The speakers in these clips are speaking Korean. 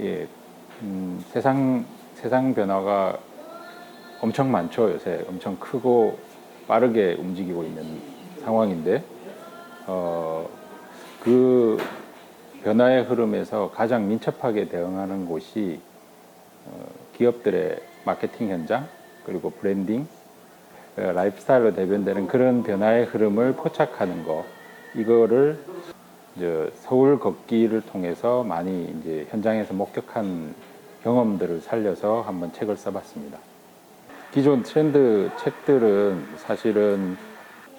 예, 음, 세상 세상 변화가 엄청 많죠. 요새 엄청 크고 빠르게 움직이고 있는 상황인데 어, 그 변화의 흐름에서 가장 민첩하게 대응하는 곳이 어, 기업들의 마케팅 현장 그리고 브랜딩 어, 라이프스타일로 대변되는 그런 변화의 흐름을 포착하는 거 이거를 서울 걷기를 통해서 많이 이제 현장에서 목격한 경험들을 살려서 한번 책을 써봤습니다. 기존 트렌드 책들은 사실은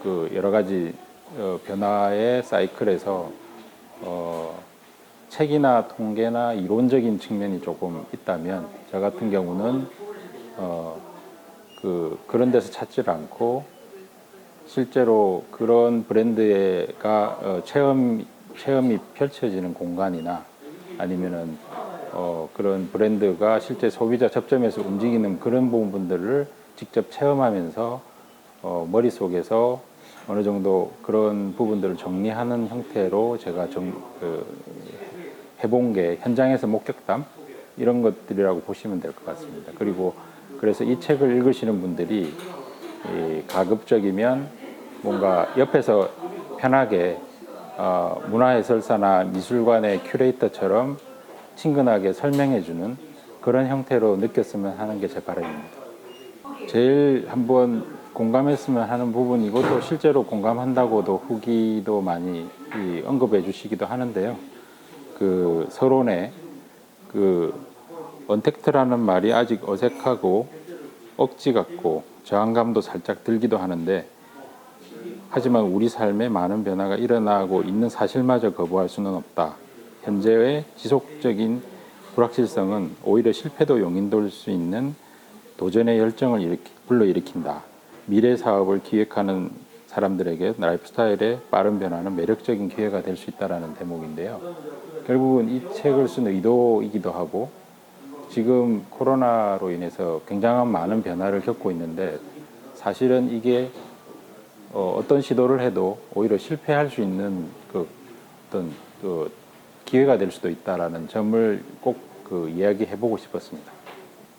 그 여러 가지 어, 변화의 사이클에서 어, 책이나 통계나 이론적인 측면이 조금 있다면 저 같은 경우는 어, 그 그런 데서 찾지를 않고 실제로 그런 브랜드가 어, 체험 체험이 펼쳐지는 공간이나 아니면은 어, 그런 브랜드가 실제 소비자 접점에서 움직이는 그런 부분들을 직접 체험하면서 어, 머릿속에서 어느 정도 그런 부분들을 정리하는 형태로 제가 정, 그, 해본 게 현장에서 목격담 이런 것들이라고 보시면 될 것 같습니다. 그리고 그래서 이 책을 읽으시는 분들이 이 가급적이면 뭔가 옆에서 편하게 어, 문화해설사나 미술관의 큐레이터처럼 친근하게 설명해주는 그런 형태로 느꼈으면 하는 게 제 바람입니다. 제일 한번 공감했으면 하는 부분이고 또 실제로 공감한다고도 후기도 많이 이 언급해 주시기도 하는데요. 그 서론에 그 언택트라는 말이 아직 어색하고 억지 같고 저항감도 살짝 들기도 하는데 하지만 우리 삶에 많은 변화가 일어나고 있는 사실마저 거부할 수는 없다. 현재의 지속적인 불확실성은 오히려 실패도 용인될 수 있는 도전의 열정을 일으키, 불러일으킨다. 미래 사업을 기획하는 사람들에게 라이프스타일의 빠른 변화는 매력적인 기회가 될 수 있다라는 대목인데요. 결국은 이 책을 쓴 의도이기도 하고 지금 코로나로 인해서 굉장한 많은 변화를 겪고 있는데 사실은 이게 어, 어떤 시도를 해도 오히려 실패할 수 있는 그 어떤 그 기회가 될 수도 있다라는 점을 꼭 그 이야기해 보고 싶었습니다.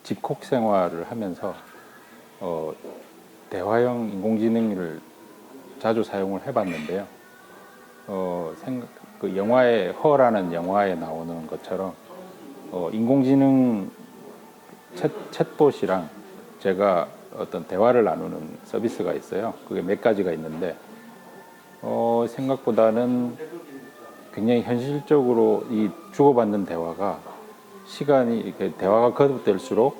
집콕 생활을 하면서 어, 대화형 인공지능을 자주 사용을 해봤는데요. 어, 생각, 그 영화의 허라는 영화에 나오는 것처럼 어, 인공지능 챗, 챗봇이랑 제가 어떤 대화를 나누는 서비스가 있어요. 그게 몇 가지가 있는데 어, 생각보다는 굉장히 현실적으로 이 주고받는 대화가 시간이 이렇게 대화가 거듭될수록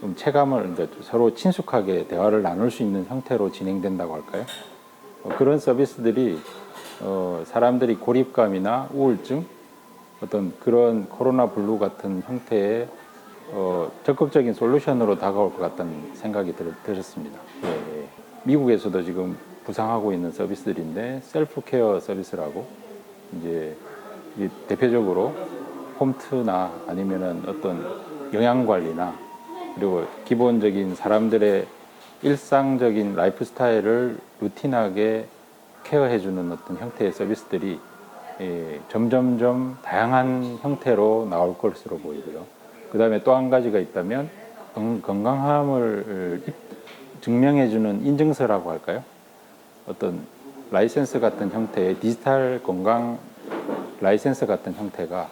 좀 체감을 서로 친숙하게 대화를 나눌 수 있는 형태로 진행된다고 할까요? 어, 그런 서비스들이 어, 사람들이 고립감이나 우울증 어떤 그런 코로나 블루 같은 형태의 어, 적극적인 솔루션으로 다가올 것 같다는 생각이 들, 들었습니다. 예, 예. 미국에서도 지금 부상하고 있는 서비스들인데 셀프 케어 서비스라고 이제 이 대표적으로 홈트나 아니면은 어떤 영양 관리나 그리고 기본적인 사람들의 일상적인 라이프 스타일을 루틴하게 케어해주는 어떤 형태의 서비스들이 예, 점점점 다양한 형태로 나올 것으로 보이고요. 그 다음에 또 한 가지가 있다면 건- 건강함을 입- 증명해주는 인증서라고 할까요? 어떤 라이센스 같은 형태의 디지털 건강 라이센스 같은 형태가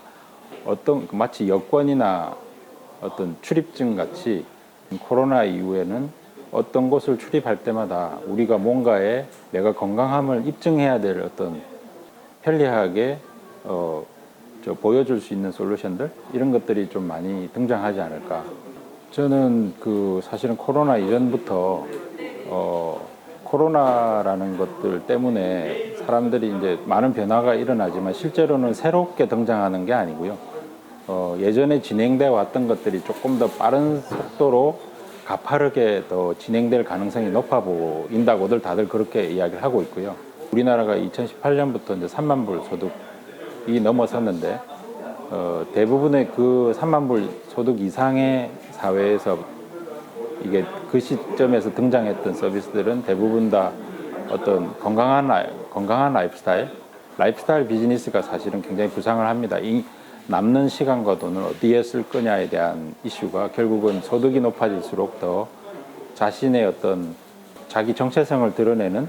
어떤 마치 여권이나 어떤 출입증 같이 코로나 이후에는 어떤 곳을 출입할 때마다 우리가 뭔가에 내가 건강함을 입증해야 될 어떤 편리하게 어, 저 보여줄 수 있는 솔루션들 이런 것들이 좀 많이 등장하지 않을까. 저는 그 사실은 코로나 이전부터 어, 코로나라는 것들 때문에 사람들이 이제 많은 변화가 일어나지만 실제로는 새롭게 등장하는 게 아니고요. 어, 예전에 진행돼 왔던 것들이 조금 더 빠른 속도로 가파르게 더 진행될 가능성이 높아 보인다고들 다들 그렇게 이야기를 하고 있고요. 우리나라가 2018년부터 이제 3만 불 소득 이 넘어섰는데 어, 대부분의 그 3만 불 소득 이상의 사회에서 이게 그 시점에서 등장했던 서비스들은 대부분 다 어떤 건강한 라이, 건강한 라이프스타일, 라이프스타일 비즈니스가 사실은 굉장히 부상을 합니다. 이, 남는 시간과 돈을 어디에 쓸 거냐에 대한 이슈가 결국은 소득이 높아질수록 더 자신의 어떤 자기 정체성을 드러내는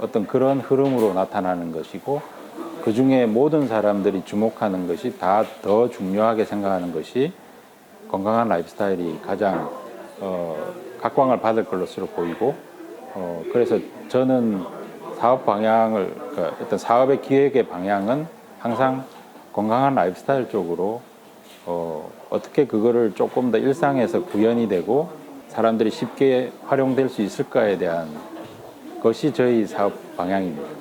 어떤 그런 흐름으로 나타나는 것이고 그 중에 모든 사람들이 주목하는 것이 다 더 중요하게 생각하는 것이 건강한 라이프스타일이 가장 어, 각광을 받을 것으로 보이고 어, 그래서 저는 사업 방향을 그러니까 어떤 사업의 기획의 방향은 항상 건강한 라이프스타일 쪽으로 어, 어떻게 그거를 조금 더 일상에서 구현이 되고 사람들이 쉽게 활용될 수 있을까에 대한 것이 저희 사업 방향입니다.